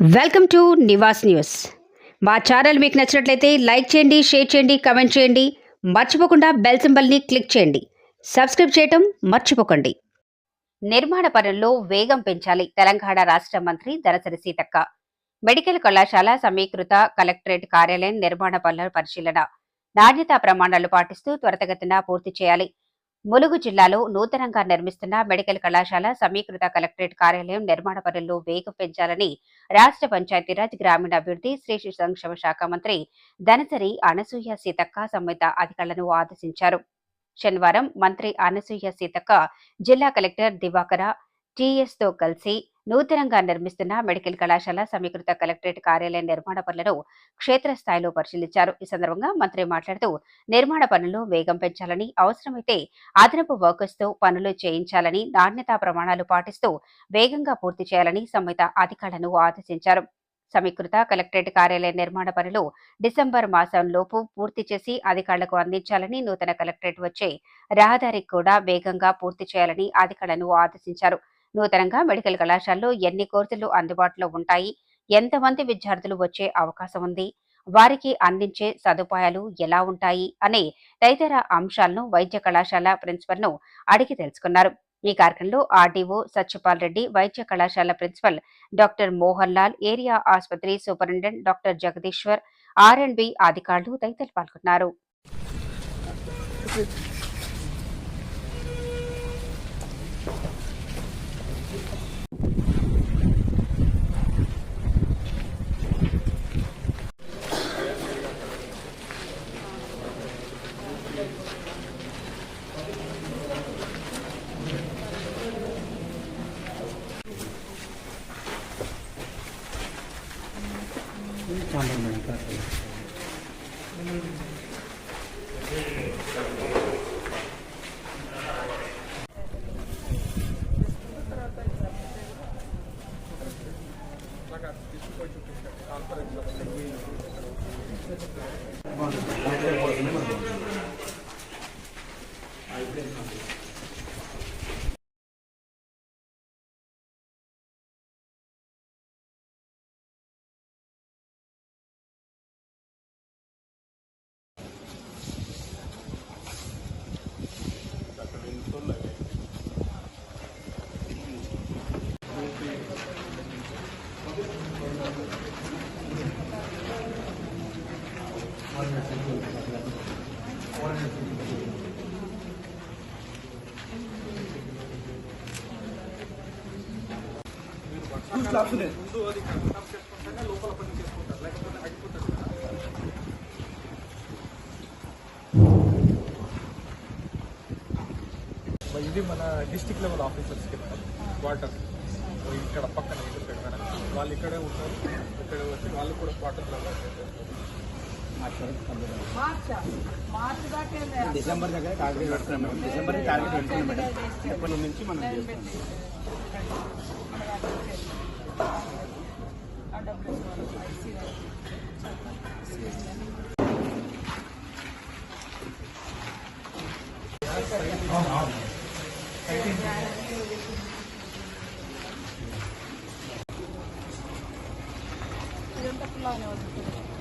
Welcome to Nivas News. మా channel మీకు నచ్చినట్లయితే లైక్ చేయండి షేర్ చేయండి కమెంట్ చేయండి. మర్చిపోకుండా బెల్ సింబల్ని క్లిక్ చేయండి. సబ్స్క్రైబ్ చేయటం మర్చిపోకండి. నిర్మాణ పనుల్లో వేగం పెంచాలి తెలంగాణ రాష్ట్ర మంత్రి దరసరి సీతక్క. మెడికల్ కళాశాల సమీకృత కలెక్టరేట్ కార్యాలయం నిర్మాణ పనుల పరిశీలన. నాణ్యతా ప్రమాణాలు పాటిస్తూ త్వరితగతిన పూర్తి చేయాలి. ములుగు జిల్లాలో నూతనంగా నిర్మిస్తున్న మెడికల్ కళాశాల సమీకృత కలెక్టరేట్ కార్యాలయం నిర్మాణ పనుల్లో వేగం పెంచాలని రాష్ట్ర పంచాయతీరాజ్ గ్రామీణాభివృద్ధి శ్రీ శిశు సంక్షేమ శాఖ మంత్రి ధనసరి అనసూయ సీతక్క సంబంధిత అధికారులను ఆదేశించారు. శనివారం మంత్రి అనసూయ సీతక్క జిల్లా కలెక్టర్ దివాకర టీఎస్తో కలిసి నూతనంగా నిర్మిస్తున్న మెడికల్ కళాశాల సమీకృత కలెక్టరేట్ కార్యాలయ నిర్మాణ పనులను క్షేత్రస్థాయిలో పరిశీలించారు. ఈ సందర్భంగా మంత్రి మాట్లాడుతూ నిర్మాణ పనులు వేగం పెంచాలని అవసరమైతే అదనపు వర్కర్స్తో పనులు చేయించాలని నాణ్యతా ప్రమాణాలు పాటిస్తూ వేగంగా పూర్తి చేయాలని సంబంధిత అధికారులను ఆదేశించారు. సమీకృత కలెక్టరేట్ కార్యాలయ నిర్మాణ పనులు డిసెంబర్ మాసంలోపు పూర్తి చేసి అధికారులకు అందించాలని నూతన కలెక్టరేట్ వచ్చే రహదారికి కూడా వేగంగా పూర్తి చేయాలని అధికారులను ఆదేశించారు. నూతనంగా మెడికల్ కళాశాలలో ఎన్ని కోర్సులు అందుబాటులో ఉంటాయి? ఎంతమంది విద్యార్థులు వచ్చే అవకాశం ఉంది? వారికి అందించే సదుపాయాలు ఎలా ఉంటాయి? అనే తదితర అంశాలను వైద్య కళాశాల ప్రిన్సిపల్ను అడిగి తెలుసుకున్నారు. ఈ కార్యక్రమంలో ఆర్డీఓ సత్యపాల్ రెడ్డి వైద్య కళాశాల principal doctor Mohan Lal area ఆసుపత్రి superintendent doctor Jagadishwar R and B అధికారులు తదితరులు పాల్గొన్నారు. వండర్ మేడం తీసుకుపోయి చూపించాలి ఇది మన డిస్టిక్ లెవెల్ ఆఫీసర్స్కి మేడం వాటర్ ఇక్కడ పక్కన ఇక్కడ మేడం వాళ్ళు ఇక్కడే ఉంటారు ఇక్కడ వచ్చి వాళ్ళు కూడా వాటర్ డిసెంబర్ దగ్గర టార్గెట్ పెడుతున్నాం మేడం డిసెంబర్ టార్గెట్ పెడుతున్నాం మేడం ఎప్పటి నుంచి మనం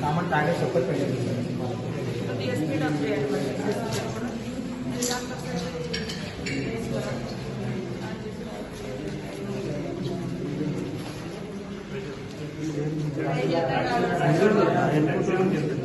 కామన్ టార్గెట్ చెప్పదు In.